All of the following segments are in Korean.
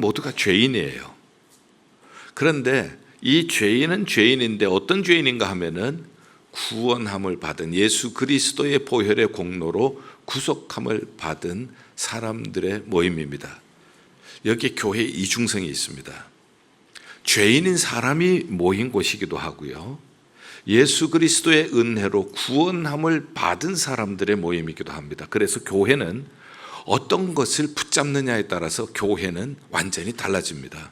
모두가 죄인이에요. 그런데 이 죄인은 죄인인데 어떤 죄인인가 하면은 구원함을 받은 예수 그리스도의 보혈의 공로로 구속함을 받은 사람들의 모임입니다. 여기 교회 이중성이 있습니다. 죄인인 사람이 모인 곳이기도 하고요. 예수 그리스도의 은혜로 구원함을 받은 사람들의 모임이기도 합니다. 그래서 교회는 어떤 것을 붙잡느냐에 따라서 교회는 완전히 달라집니다.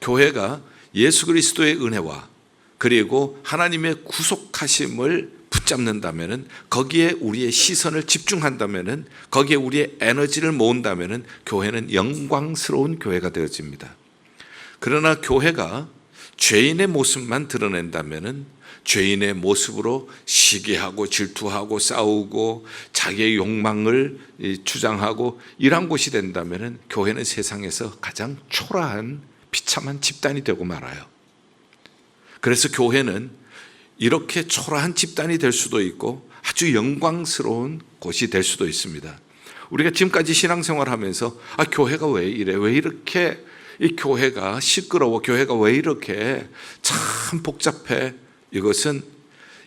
교회가 예수 그리스도의 은혜와 그리고 하나님의 구속하심을 붙잡는다면은 거기에 우리의 시선을 집중한다면은 거기에 우리의 에너지를 모은다면은 교회는 영광스러운 교회가 되어집니다. 그러나 교회가 죄인의 모습만 드러낸다면은 죄인의 모습으로 시기하고 질투하고 싸우고 자기의 욕망을 주장하고 이런 곳이 된다면은 교회는 세상에서 가장 초라한 비참한 집단이 되고 말아요. 그래서 교회는 이렇게 초라한 집단이 될 수도 있고 아주 영광스러운 곳이 될 수도 있습니다. 우리가 지금까지 신앙생활 하면서 아, 교회가 왜 이래? 왜 이렇게 이 교회가 시끄러워? 교회가 왜 이렇게 참 복잡해? 이것은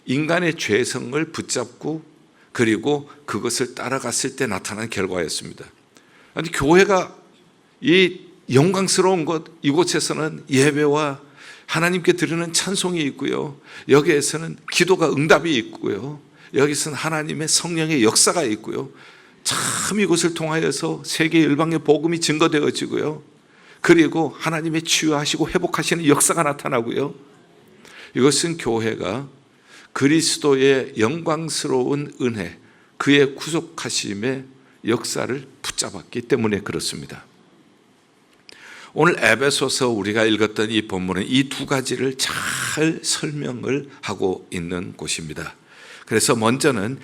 인간의 죄성을 붙잡고 그리고 그것을 따라갔을 때 나타난 결과였습니다. 아니, 교회가 이 영광스러운 곳, 이곳에서는 예배와 하나님께 드리는 찬송이 있고요. 여기에서는 기도가 응답이 있고요. 여기서는 하나님의 성령의 역사가 있고요. 참 이곳을 통하여서 세계 일방의 복음이 증거되어지고요. 그리고 하나님의 치유하시고 회복하시는 역사가 나타나고요. 이것은 교회가 그리스도의 영광스러운 은혜, 그의 구속하심의 역사를 붙잡았기 때문에 그렇습니다. 오늘 에베소서 우리가 읽었던 이 본문은 이 두 가지를 잘 설명을 하고 있는 곳입니다. 그래서 먼저는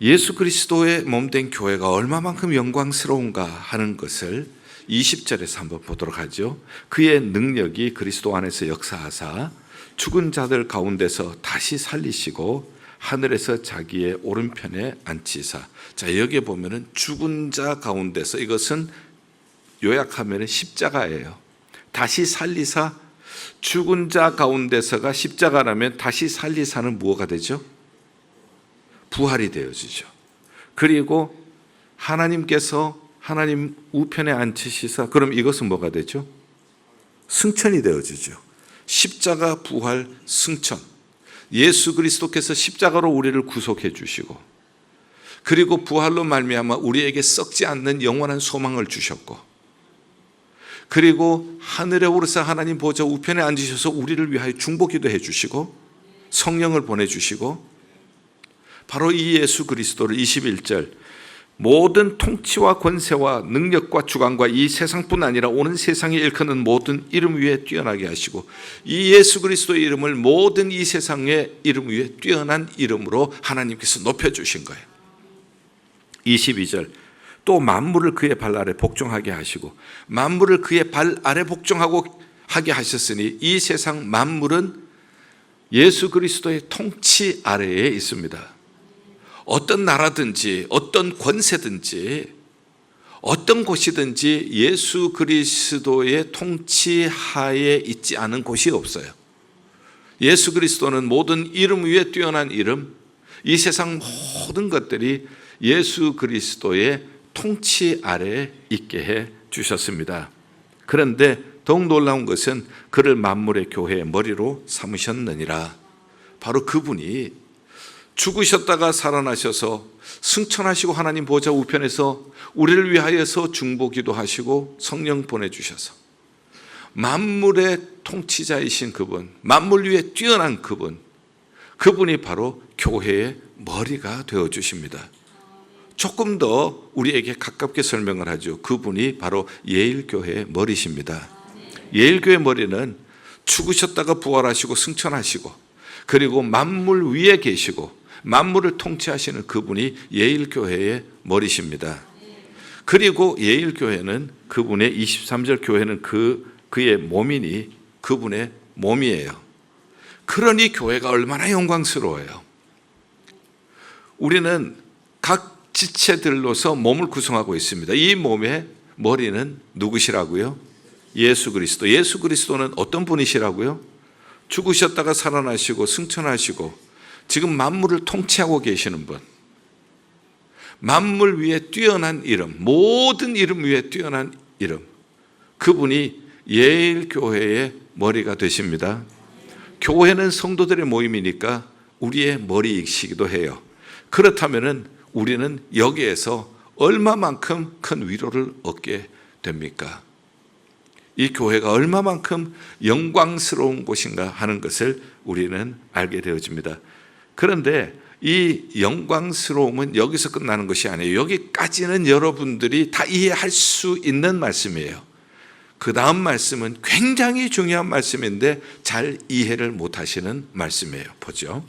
예수 그리스도의 몸된 교회가 얼마만큼 영광스러운가 하는 것을 20절에서 한번 보도록 하죠. 그의 능력이 그리스도 안에서 역사하사 죽은 자들 가운데서 다시 살리시고 하늘에서 자기의 오른편에 앉히사. 자, 여기에 보면은 죽은 자 가운데서 이것은 요약하면 십자가예요. 다시 살리사 죽은 자 가운데서가 십자가라면 다시 살리사는 무엇가 되죠? 부활이 되어지죠. 그리고 하나님께서 하나님 우편에 앉히시사 그럼 이것은 뭐가 되죠? 승천이 되어지죠. 십자가 부활 승천. 예수 그리스도께서 십자가로 우리를 구속해 주시고 그리고 부활로 말미암아 우리에게 썩지 않는 영원한 소망을 주셨고 그리고 하늘에 오르사 하나님 보좌 우편에 앉으셔서 우리를 위하여 중보기도 해 주시고 성령을 보내 주시고 바로 이 예수 그리스도를 21절 모든 통치와 권세와 능력과 주관과 이 세상뿐 아니라 오는 세상에 일컫는 모든 이름 위에 뛰어나게 하시고 이 예수 그리스도의 이름을 모든 이 세상의 이름 위에 뛰어난 이름으로 하나님께서 높여 주신 거예요. 22절 또 만물을 그의 발 아래 복종하게 하시고 만물을 그의 발 아래 복종하고 하게 하셨으니 이 세상 만물은 예수 그리스도의 통치 아래에 있습니다. 어떤 나라든지 어떤 권세든지 어떤 곳이든지 예수 그리스도의 통치 하에 있지 않은 곳이 없어요. 예수 그리스도는 모든 이름 위에 뛰어난 이름, 이 세상 모든 것들이 예수 그리스도의 통치 아래에 있게 해 주셨습니다. 그런데 더욱 놀라운 것은 그를 만물의 교회의 머리로 삼으셨느니라. 바로 그분이 죽으셨다가 살아나셔서 승천하시고 하나님 보좌 우편에서 우리를 위하여서 중보기도 하시고 성령 보내주셔서 만물의 통치자이신 그분, 만물 위에 뛰어난 그분, 그분이 바로 교회의 머리가 되어 주십니다. 조금 더 우리에게 가깝게 설명을 하죠. 그분이 바로 예일교회의 머리십니다. 예일교회 머리는 죽으셨다가 부활하시고 승천하시고 그리고 만물 위에 계시고 만물을 통치하시는 그분이 예일교회의 머리십니다. 그리고 예일교회는 그분의 23절 교회는 그, 그의 몸이니 그분의 몸이에요. 그러니 교회가 얼마나 영광스러워요. 우리는 각 지체들로서 몸을 구성하고 있습니다. 이 몸에 머리는 누구시라고요? 예수 그리스도. 예수 그리스도는 어떤 분이시라고요? 죽으셨다가 살아나시고 승천하시고 지금 만물을 통치하고 계시는 분. 만물 위에 뛰어난 이름, 모든 이름 위에 뛰어난 이름. 그분이 예일 교회의 머리가 되십니다. 교회는 성도들의 모임이니까 우리의 머리이시기도 해요. 그렇다면은 우리는 여기에서 얼마만큼 큰 위로를 얻게 됩니까? 이 교회가 얼마만큼 영광스러운 곳인가 하는 것을 우리는 알게 되어집니다. 그런데 이 영광스러움은 여기서 끝나는 것이 아니에요. 여기까지는 여러분들이 다 이해할 수 있는 말씀이에요. 그 다음 말씀은 굉장히 중요한 말씀인데 잘 이해를 못 하시는 말씀이에요. 보죠.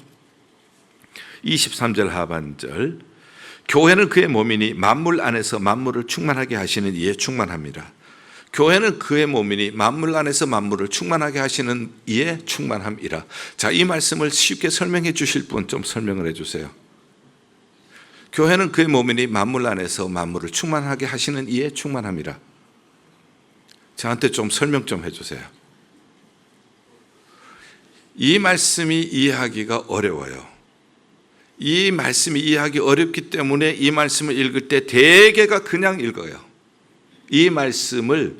23절 하반절. 교회는 그의 몸이니 만물 안에서 만물을 충만하게 하시는 이에 충만합니다. 교회는 그의 몸이니 만물 안에서 만물을 충만하게 하시는 이에 충만함이라. 자, 이 말씀을 쉽게 설명해 주실 분 좀 설명을 해 주세요. 교회는 그의 몸이니 만물 안에서 만물을 충만하게 하시는 이에 충만함이라. 저한테 좀 설명 좀 해 주세요. 이 말씀이 이해하기가 어려워요. 이 말씀이 이해하기 어렵기 때문에 이 말씀을 읽을 때 대개가 그냥 읽어요. 이 말씀을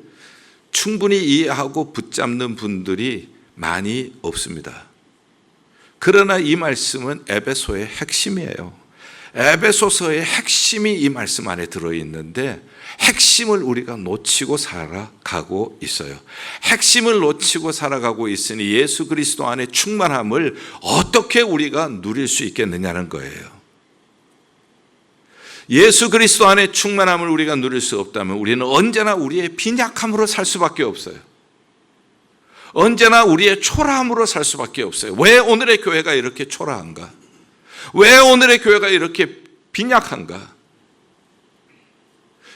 충분히 이해하고 붙잡는 분들이 많이 없습니다. 그러나 이 말씀은 에베소의 핵심이에요. 에베소서의 핵심이 이 말씀 안에 들어있는데 핵심을 우리가 놓치고 살아가고 있어요. 핵심을 놓치고 살아가고 있으니 예수 그리스도 안에 충만함을 어떻게 우리가 누릴 수 있겠느냐는 거예요. 예수 그리스도 안에 충만함을 우리가 누릴 수 없다면 우리는 언제나 우리의 빈약함으로 살 수밖에 없어요. 언제나 우리의 초라함으로 살 수밖에 없어요. 왜 오늘의 교회가 이렇게 초라한가? 왜 오늘의 교회가 이렇게 빈약한가?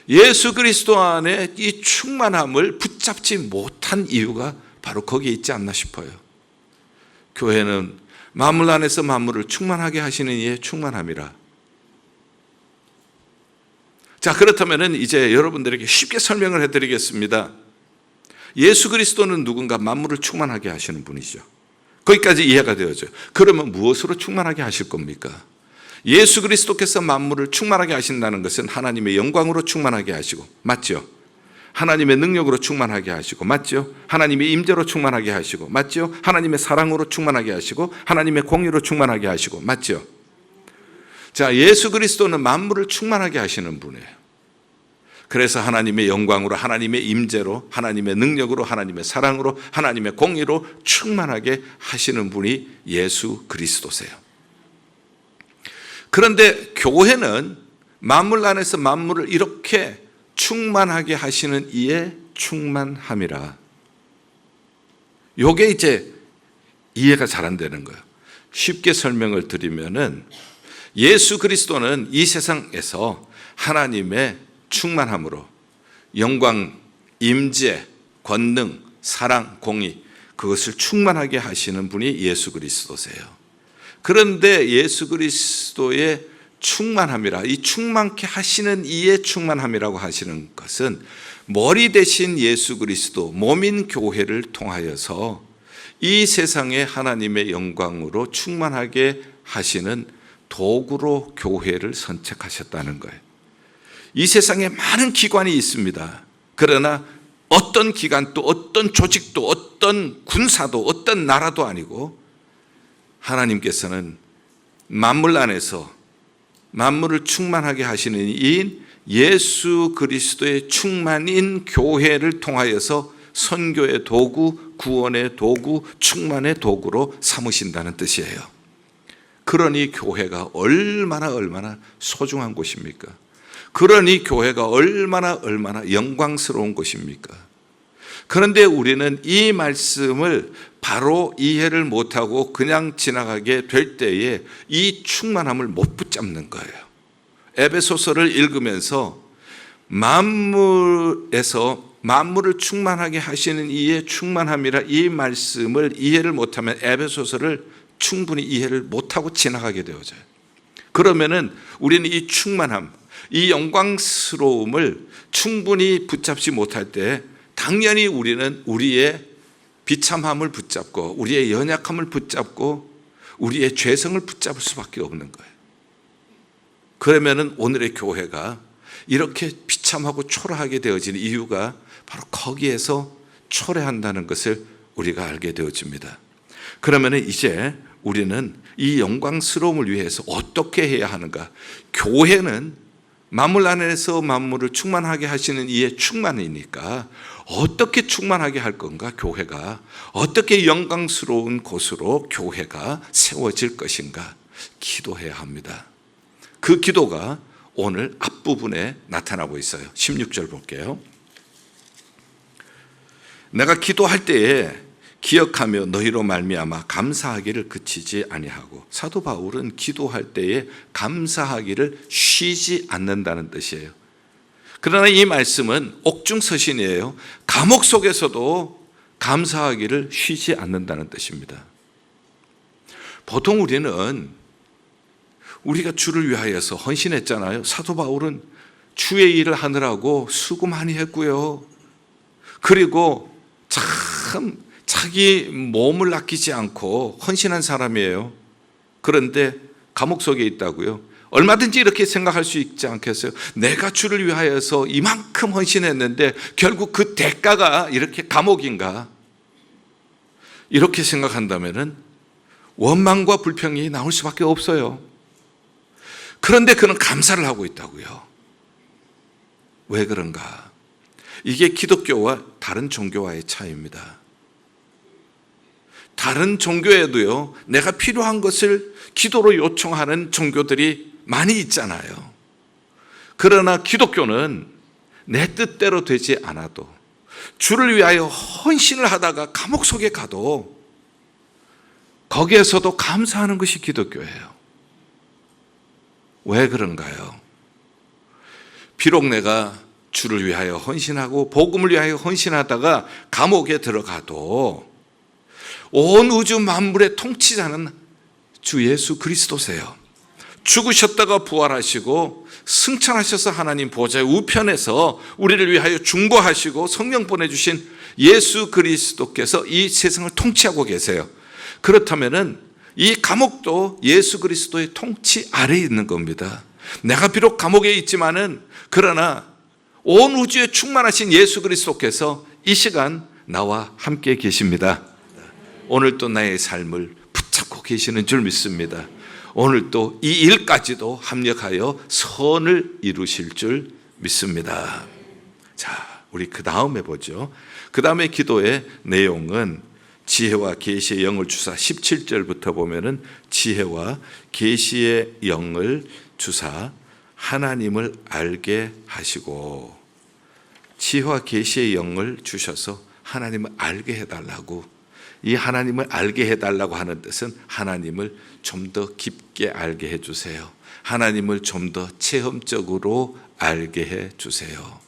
예수 그리스도 안에 이 충만함을 붙잡지 못한 이유가 바로 거기에 있지 않나 싶어요. 교회는 만물 안에서 만물을 충만하게 하시는 이에 충만함이라. 자, 그렇다면 이제 여러분들에게 쉽게 설명을 해드리겠습니다. 예수 그리스도는 누군가 만물을 충만하게 하시는 분이죠. 거기까지 이해가 되어져요. 그러면 무엇으로 충만하게 하실 겁니까? 예수 그리스도께서 만물을 충만하게 하신다는 것은 하나님의 영광으로 충만하게 하시고 맞죠? 하나님의 능력으로 충만하게 하시고 맞죠? 하나님의 임재로 충만하게 하시고 맞죠? 하나님의 사랑으로 충만하게 하시고 하나님의 공의로 충만하게 하시고 맞죠? 자, 예수 그리스도는 만물을 충만하게 하시는 분이에요. 그래서 하나님의 영광으로 하나님의 임재로 하나님의 능력으로 하나님의 사랑으로 하나님의 공의로 충만하게 하시는 분이 예수 그리스도세요. 그런데 교회는 만물 안에서 만물을 이렇게 충만하게 하시는 이에 충만함이라. 요게 이제 이해가 잘 안 되는 거예요. 쉽게 설명을 드리면은 예수 그리스도는 이 세상에서 하나님의 충만함으로 영광, 임재, 권능, 사랑, 공의 그것을 충만하게 하시는 분이 예수 그리스도세요. 그런데 예수 그리스도의 충만함이라 이 충만케 하시는 이의 충만함이라고 하시는 것은 머리 대신 예수 그리스도 몸인 교회를 통하여서 이 세상에 하나님의 영광으로 충만하게 하시는 도구로 교회를 선택하셨다는 거예요. 이 세상에 많은 기관이 있습니다. 그러나 어떤 기관도 어떤 조직도 어떤 군사도 어떤 나라도 아니고 하나님께서는 만물 안에서 만물을 충만하게 하시는 이인 예수 그리스도의 충만인 교회를 통하여서 선교의 도구, 구원의 도구, 충만의 도구로 삼으신다는 뜻이에요. 그러니 교회가 얼마나 얼마나 소중한 곳입니까? 그러니 교회가 얼마나 얼마나 영광스러운 것입니까? 그런데 우리는 이 말씀을 바로 이해를 못하고 그냥 지나가게 될 때에 이 충만함을 못 붙잡는 거예요. 에베소서를 읽으면서 만물에서 만물을 충만하게 하시는 이의 충만함이라 이 말씀을 이해를 못하면 에베소서를 충분히 이해를 못하고 지나가게 되어져요. 그러면은 우리는 이 충만함, 이 영광스러움을 충분히 붙잡지 못할 때 당연히 우리는 우리의 비참함을 붙잡고 우리의 연약함을 붙잡고 우리의 죄성을 붙잡을 수밖에 없는 거예요. 그러면은 오늘의 교회가 이렇게 비참하고 초라하게 되어지는 이유가 바로 거기에서 초래한다는 것을 우리가 알게 되어집니다. 그러면은 이제 우리는 이 영광스러움을 위해서 어떻게 해야 하는가? 교회는 만물 안에서 만물을 충만하게 하시는 이의 충만이니까 어떻게 충만하게 할 건가? 교회가 어떻게 영광스러운 곳으로 교회가 세워질 것인가? 기도해야 합니다. 그 기도가 오늘 앞부분에 나타나고 있어요. 16절 볼게요. 내가 기도할 때에 기억하며 너희로 말미암아 감사하기를 그치지 아니하고 사도 바울은 기도할 때에 감사하기를 쉬지 않는다는 뜻이에요. 그러나 이 말씀은 옥중서신이에요. 감옥 속에서도 감사하기를 쉬지 않는다는 뜻입니다. 보통 우리는 우리가 주를 위하여서 헌신했잖아요. 사도 바울은 주의 일을 하느라고 수고 많이 했고요. 그리고 참 자기 몸을 아끼지 않고 헌신한 사람이에요. 그런데 감옥 속에 있다고요. 얼마든지 이렇게 생각할 수 있지 않겠어요? 내가 주를 위하여서 이만큼 헌신했는데 결국 그 대가가 이렇게 감옥인가? 이렇게 생각한다면은 원망과 불평이 나올 수밖에 없어요. 그런데 그는 감사를 하고 있다고요. 왜 그런가? 이게 기독교와 다른 종교와의 차이입니다. 다른 종교에도요, 내가 필요한 것을 기도로 요청하는 종교들이 많이 있잖아요. 그러나 기독교는 내 뜻대로 되지 않아도 주를 위하여 헌신을 하다가 감옥 속에 가도 거기에서도 감사하는 것이 기독교예요. 왜 그런가요? 비록 내가 주를 위하여 헌신하고 복음을 위하여 헌신하다가 감옥에 들어가도 온 우주 만물의 통치자는 주 예수 그리스도세요. 죽으셨다가 부활하시고 승천하셔서 하나님 보좌의 우편에서 우리를 위하여 중보하시고 성령 보내주신 예수 그리스도께서 이 세상을 통치하고 계세요. 그렇다면은 이 감옥도 예수 그리스도의 통치 아래에 있는 겁니다. 내가 비록 감옥에 있지만은 그러나 온 우주에 충만하신 예수 그리스도께서 이 시간 나와 함께 계십니다. 오늘 또 나의 삶을 붙잡고 계시는 줄 믿습니다. 오늘 또 이 일까지도 합력하여 선을 이루실 줄 믿습니다. 자, 우리 그 다음에 보죠. 그 다음에 기도의 내용은 지혜와 계시의 영을 주사 17절부터 보면은 지혜와 계시의 영을 주사 하나님을 알게 하시고 지혜와 계시의 영을 주셔서 하나님을 알게 해달라고 이 하나님을 알게 해달라고 하는 뜻은 하나님을 좀 더 깊게 알게 해주세요. 하나님을 좀 더 체험적으로 알게 해주세요.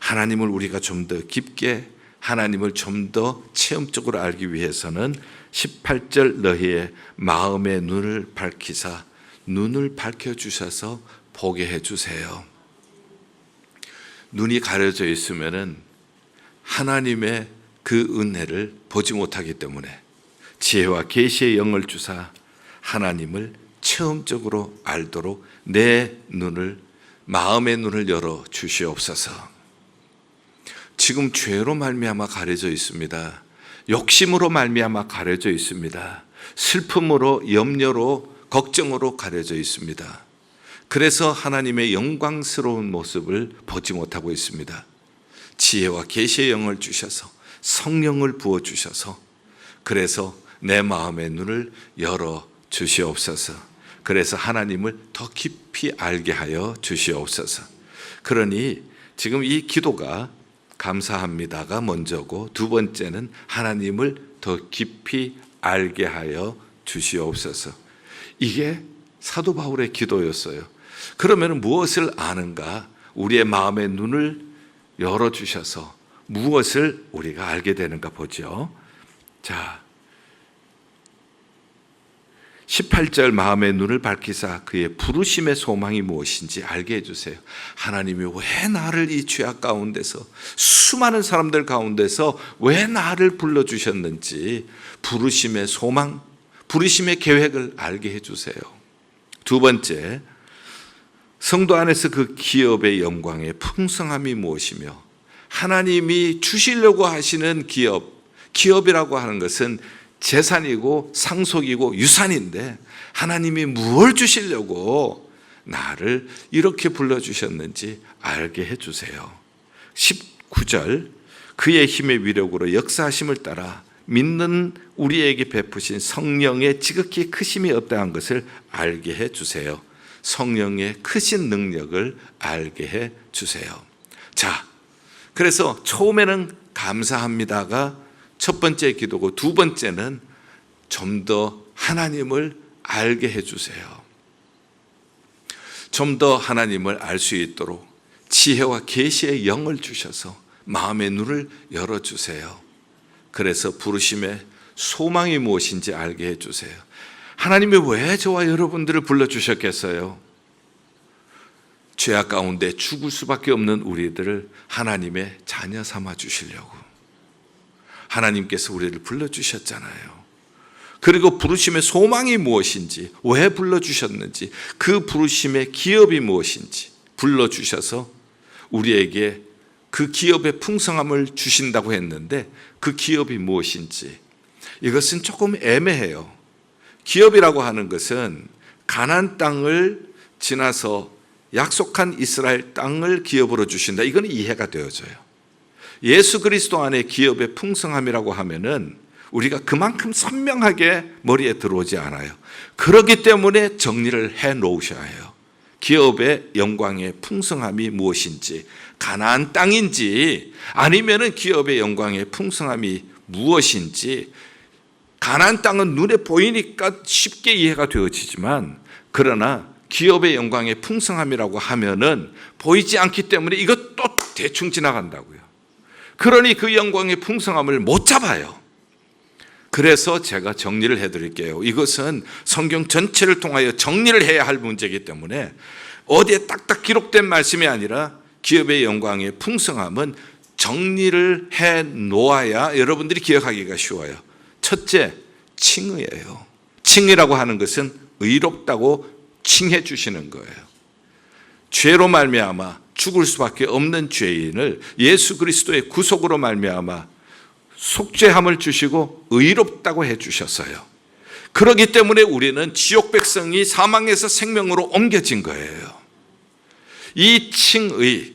하나님을 우리가 좀 더 깊게 하나님을 좀 더 체험적으로 알기 위해서는 18절 너희의 마음의 눈을 밝히사 눈을 밝혀 주셔서 보게 해 주세요. 눈이 가려져 있으면은 하나님의 그 은혜를 보지 못하기 때문에 지혜와 계시의 영을 주사 하나님을 체험적으로 알도록 내 눈을 마음의 눈을 열어 주시옵소서. 지금 죄로 말미암아 가려져 있습니다. 욕심으로 말미암아 가려져 있습니다. 슬픔으로 염려로 걱정으로 가려져 있습니다. 그래서 하나님의 영광스러운 모습을 보지 못하고 있습니다. 지혜와 계시의 영을 주셔서 성령을 부어 주셔서 그래서 내 마음의 눈을 열어 주시옵소서. 그래서 하나님을 더 깊이 알게 하여 주시옵소서. 그러니 지금 이 기도가 감사합니다가 먼저고 두 번째는 하나님을 더 깊이 알게 하여 주시옵소서. 이게 사도 바울의 기도였어요. 그러면 무엇을 아는가? 우리의 마음의 눈을 열어 주셔서 무엇을 우리가 알게 되는가 보죠. 자, 18절 마음의 눈을 밝히사 그의 부르심의 소망이 무엇인지 알게 해주세요. 하나님이 왜 나를 이 죄악 가운데서 수많은 사람들 가운데서 왜 나를 불러주셨는지 부르심의 소망, 부르심의 계획을 알게 해주세요. 두 번째, 성도 안에서 그 기업의 영광의 풍성함이 무엇이며 하나님이 주시려고 하시는 기업, 기업이라고 하는 것은 재산이고 상속이고 유산인데 하나님이 무엇을 주시려고 나를 이렇게 불러주셨는지 알게 해주세요. 19절 그의 힘의 위력으로 역사하심을 따라 믿는 우리에게 베푸신 성령의 지극히 크심이 어떠한 것을 알게 해 주세요. 성령의 크신 능력을 알게 해 주세요. 자, 그래서 처음에는 감사합니다가 첫 번째 기도고 두 번째는 좀 더 하나님을 알게 해주세요. 좀 더 하나님을 알 수 있도록 지혜와 계시의 영을 주셔서 마음의 눈을 열어주세요. 그래서 부르심의 소망이 무엇인지 알게 해주세요. 하나님이 왜 저와 여러분들을 불러주셨겠어요? 죄악 가운데 죽을 수밖에 없는 우리들을 하나님의 자녀 삼아 주시려고. 하나님께서 우리를 불러 주셨잖아요. 그리고 부르심의 소망이 무엇인지, 왜 불러 주셨는지, 그 부르심의 기업이 무엇인지 불러 주셔서 우리에게 그 기업의 풍성함을 주신다고 했는데 그 기업이 무엇인지 이것은 조금 애매해요. 기업이라고 하는 것은 가난 땅을 지나서 약속한 이스라엘 땅을 기업으로 주신다. 이건 이해가 되어져요. 예수 그리스도 안에 기업의 풍성함이라고 하면은 우리가 그만큼 선명하게 머리에 들어오지 않아요. 그렇기 때문에 정리를 해 놓으셔야 해요. 기업의 영광의 풍성함이 무엇인지, 가나안 땅인지, 아니면은 기업의 영광의 풍성함이 무엇인지, 가나안 땅은 눈에 보이니까 쉽게 이해가 되어지지만, 그러나 기업의 영광의 풍성함이라고 하면은 보이지 않기 때문에 이것도 대충 지나간다고요. 그러니 그 영광의 풍성함을 못 잡아요. 그래서 제가 정리를 해드릴게요. 이것은 성경 전체를 통하여 정리를 해야 할 문제이기 때문에 어디에 딱딱 기록된 말씀이 아니라 기업의 영광의 풍성함은 정리를 해 놓아야 여러분들이 기억하기가 쉬워요. 첫째, 칭의예요. 칭의라고 하는 것은 의롭다고 칭해 주시는 거예요. 죄로 말미암아 죽을 수밖에 없는 죄인을 예수 그리스도의 구속으로 말미암아 속죄함을 주시고 의롭다고 해 주셨어요. 그러기 때문에 우리는 지옥 백성이 사망에서 생명으로 옮겨진 거예요. 이 칭의,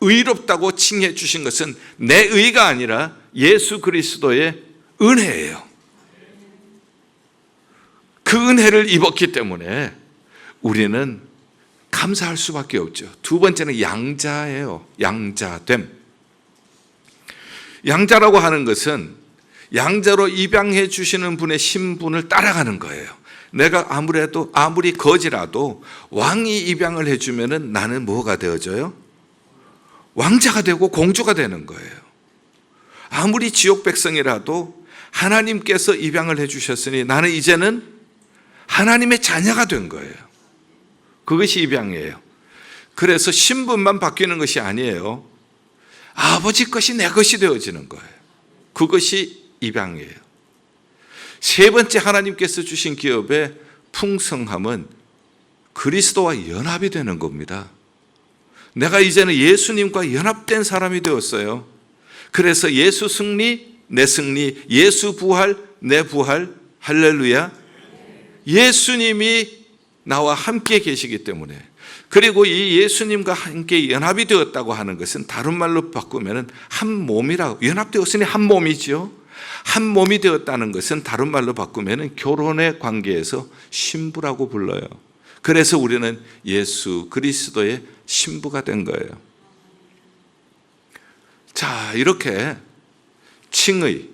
의롭다고 칭해 주신 것은 내 의가 아니라 예수 그리스도의 은혜예요. 그 은혜를 입었기 때문에 우리는 감사할 수밖에 없죠. 두 번째는 양자예요. 양자됨. 양자라고 하는 것은 양자로 입양해 주시는 분의 신분을 따라가는 거예요. 내가 아무래도 아무리 거지라도 왕이 입양을 해주면은 나는 뭐가 되어져요? 왕자가 되고 공주가 되는 거예요. 아무리 지옥 백성이라도 하나님께서 입양을 해주셨으니 나는 이제는 하나님의 자녀가 된 거예요. 그것이 입양이에요. 그래서 신분만 바뀌는 것이 아니에요. 아버지 것이 내 것이 되어지는 거예요. 그것이 입양이에요. 세 번째 하나님께서 주신 기업의 풍성함은 그리스도와 연합이 되는 겁니다. 내가 이제는 예수님과 연합된 사람이 되었어요. 그래서 예수 승리, 내 승리, 예수 부활, 내 부활, 할렐루야. 예수님이 나와 함께 계시기 때문에 그리고 이 예수님과 함께 연합이 되었다고 하는 것은 다른 말로 바꾸면 한 몸이라고 연합되었으니 한 몸이지요. 한 몸이 되었다는 것은 다른 말로 바꾸면 결혼의 관계에서 신부라고 불러요. 그래서 우리는 예수 그리스도의 신부가 된 거예요. 자, 이렇게 칭의,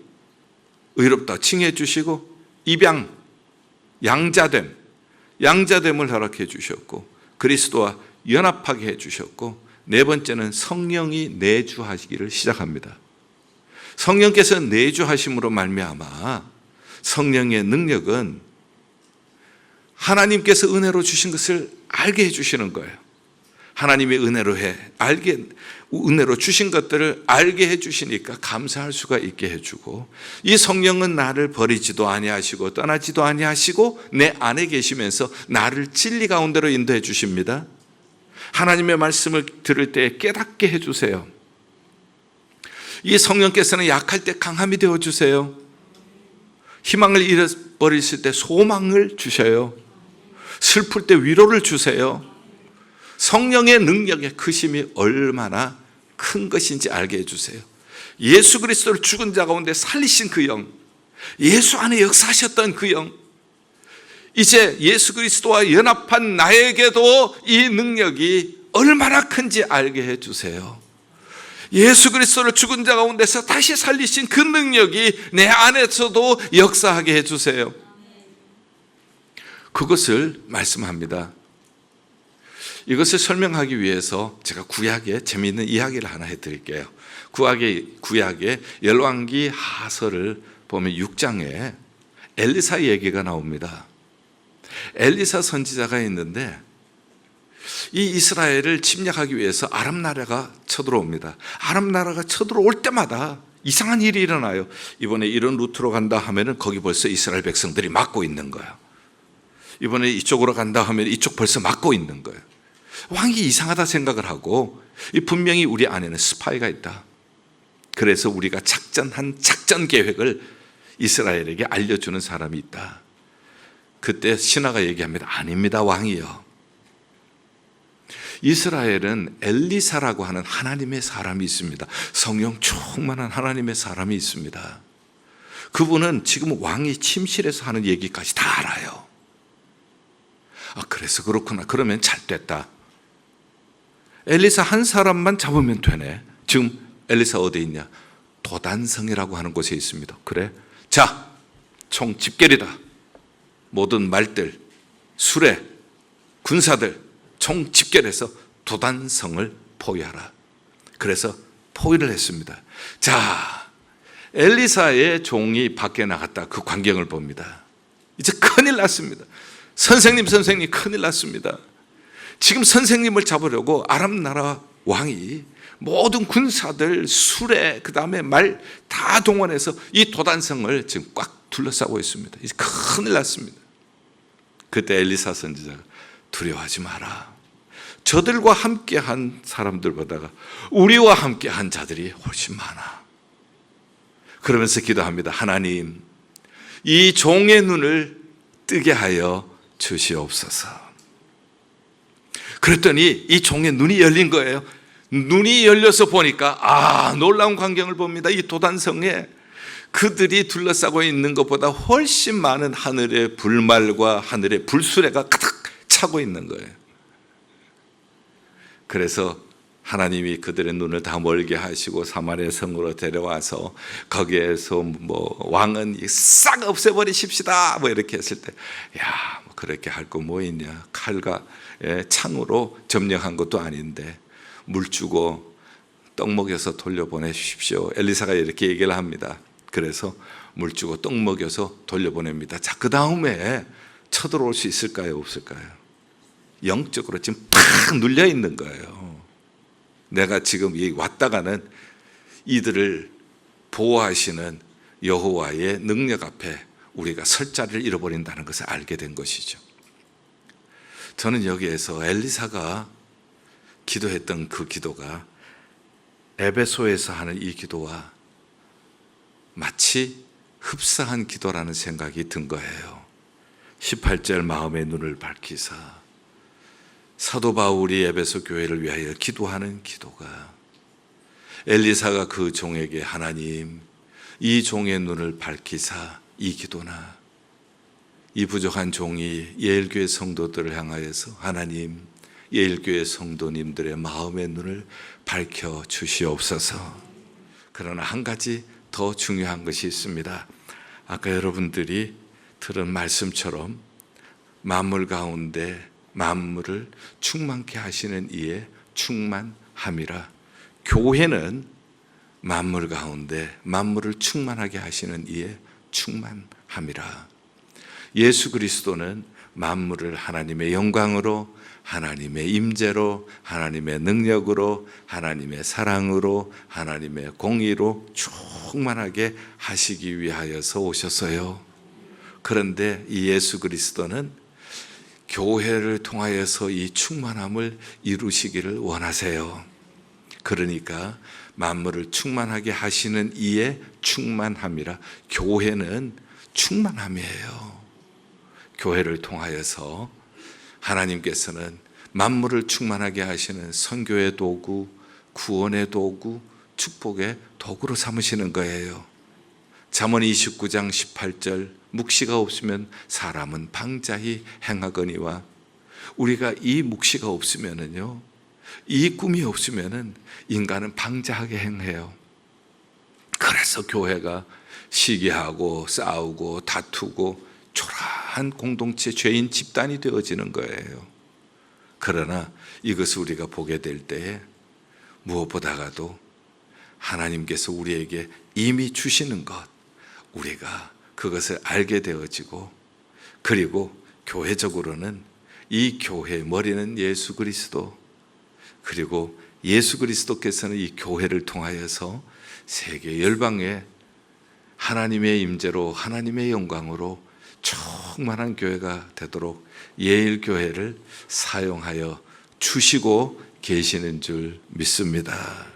의롭다 칭해 주시고 입양, 양자됨, 양자됨을 허락해 주셨고 그리스도와 연합하게 해 주셨고 네 번째는 성령이 내주하시기를 시작합니다. 성령께서 내주하심으로 말미암아 성령의 능력은 하나님께서 은혜로 주신 것을 알게 해 주시는 거예요. 하나님의 은혜로 해 알게 은혜로 주신 것들을 알게 해 주시니까 감사할 수가 있게 해 주고 이 성령은 나를 버리지도 아니하시고 떠나지도 아니하시고 내 안에 계시면서 나를 진리 가운데로 인도해 주십니다. 하나님의 말씀을 들을 때 깨닫게 해 주세요. 이 성령께서는 약할 때 강함이 되어 주세요. 희망을 잃어버리실 때 소망을 주셔요. 슬플 때 위로를 주세요. 성령의 능력의 크심이 얼마나 큰 것인지 알게 해주세요. 예수 그리스도를 죽은 자 가운데 살리신 그 영, 예수 안에 역사하셨던 그 영, 이제 예수 그리스도와 연합한 나에게도 이 능력이 얼마나 큰지 알게 해주세요. 예수 그리스도를 죽은 자 가운데서 다시 살리신 그 능력이 내 안에서도 역사하게 해주세요. 그것을 말씀합니다. 이것을 설명하기 위해서 제가 구약에 재미있는 이야기를 하나 해드릴게요. 구약의 구약의 열왕기 하서를 보면 6장에 엘리사 얘기가 나옵니다. 엘리사 선지자가 있는데 이 이스라엘을 침략하기 위해서 아람 나라가 쳐들어옵니다. 아람 나라가 쳐들어올 때마다 이상한 일이 일어나요. 이번에 이런 루트로 간다 하면은 거기 벌써 이스라엘 백성들이 막고 있는 거야. 이번에 이쪽으로 간다 하면 이쪽 벌써 막고 있는 거예요. 왕이 이상하다 생각을 하고 분명히 우리 안에는 스파이가 있다. 그래서 우리가 작전한 작전 계획을 이스라엘에게 알려주는 사람이 있다. 그때 신하가 얘기합니다. 아닙니다, 왕이요. 이스라엘은 엘리사라고 하는 하나님의 사람이 있습니다. 성령 충만한 하나님의 사람이 있습니다. 그분은 지금 왕이 침실에서 하는 얘기까지 다 알아요. 아, 그래서 그렇구나. 그러면 잘 됐다. 엘리사 한 사람만 잡으면 되네. 지금 엘리사 어디 있냐? 도단성이라고 하는 곳에 있습니다. 그래? 자, 총 집결이다. 모든 말들, 수레, 군사들 총 집결해서 도단성을 포위하라. 그래서 포위를 했습니다. 자, 엘리사의 종이 밖에 나갔다. 그 광경을 봅니다. 이제 큰일 났습니다. 선생님, 선생님, 큰일 났습니다. 지금 선생님을 잡으려고 아람 나라 왕이 모든 군사들, 수레, 그 다음에 말 다 동원해서 이 도단성을 지금 꽉 둘러싸고 있습니다. 이제 큰일 났습니다. 그때 엘리사 선지자가 두려워하지 마라. 저들과 함께 한 사람들보다가 우리와 함께 한 자들이 훨씬 많아. 그러면서 기도합니다. 하나님, 이 종의 눈을 뜨게 하여 주시옵소서. 그랬더니 이 종의 눈이 열린 거예요. 눈이 열려서 보니까 아 놀라운 광경을 봅니다. 이 도단성에 그들이 둘러싸고 있는 것보다 훨씬 많은 하늘의 불말과 하늘의 불수레가 가득 차고 있는 거예요. 그래서 하나님이 그들의 눈을 다 멀게 하시고 사마리아 성으로 데려와서 거기에서 뭐 왕은 싹 없애버리십시다 뭐 이렇게 했을 때 야, 뭐 그렇게 할 거 뭐 있냐 칼과 예, 창으로 점령한 것도 아닌데 물 주고 떡 먹여서 돌려보내 주십시오. 엘리사가 이렇게 얘기를 합니다. 그래서 물 주고 떡 먹여서 돌려보냅니다. 자, 그 다음에 쳐들어올 수 있을까요? 없을까요? 영적으로 지금 팍 눌려 있는 거예요. 내가 지금 왔다가는 이들을 보호하시는 여호와의 능력 앞에 우리가 설 자리를 잃어버린다는 것을 알게 된 것이죠. 저는 여기에서 엘리사가 기도했던 그 기도가 에베소에서 하는 이 기도와 마치 흡사한 기도라는 생각이 든 거예요. 18절 마음의 눈을 밝히사 사도 바울이 에베소 교회를 위하여 기도하는 기도가 엘리사가 그 종에게 하나님 이 종의 눈을 밝히사 이 기도나 이 부족한 종이 예일교회 성도들을 향하여서 하나님 예일교회 성도님들의 마음의 눈을 밝혀 주시옵소서. 그러나 한 가지 더 중요한 것이 있습니다. 아까 여러분들이 들은 말씀처럼 만물 가운데 만물을 충만케 하시는 이의 충만함이라 교회는 만물 가운데 만물을 충만하게 하시는 이의 충만함이라 예수 그리스도는 만물을 하나님의 영광으로 하나님의 임재로 하나님의 능력으로 하나님의 사랑으로 하나님의 공의로 충만하게 하시기 위하여서 오셨어요. 그런데 이 예수 그리스도는 교회를 통하여서 이 충만함을 이루시기를 원하세요. 그러니까 만물을 충만하게 하시는 이의 충만함이라 교회는 충만함이에요. 교회를 통하여서 하나님께서는 만물을 충만하게 하시는 선교의 도구, 구원의 도구, 축복의 도구로 삼으시는 거예요. 잠언 29장 18절 묵시가 없으면 사람은 방자히 행하거니와 우리가 이 묵시가 없으면은요. 이 꿈이 없으면은 인간은 방자하게 행해요. 그래서 교회가 시기하고 싸우고 다투고 초라한 공동체 죄인 집단이 되어지는 거예요. 그러나 이것을 우리가 보게 될 때에 무엇보다가도 하나님께서 우리에게 이미 주시는 것, 우리가 그것을 알게 되어지고, 그리고 교회적으로는 이 교회의 머리는 예수 그리스도, 그리고 예수 그리스도께서는 이 교회를 통하여서 세계 열방에 하나님의 임재로 하나님의 영광으로 충만한 교회가 되도록 예일 교회를 사용하여 주시고 계시는 줄 믿습니다.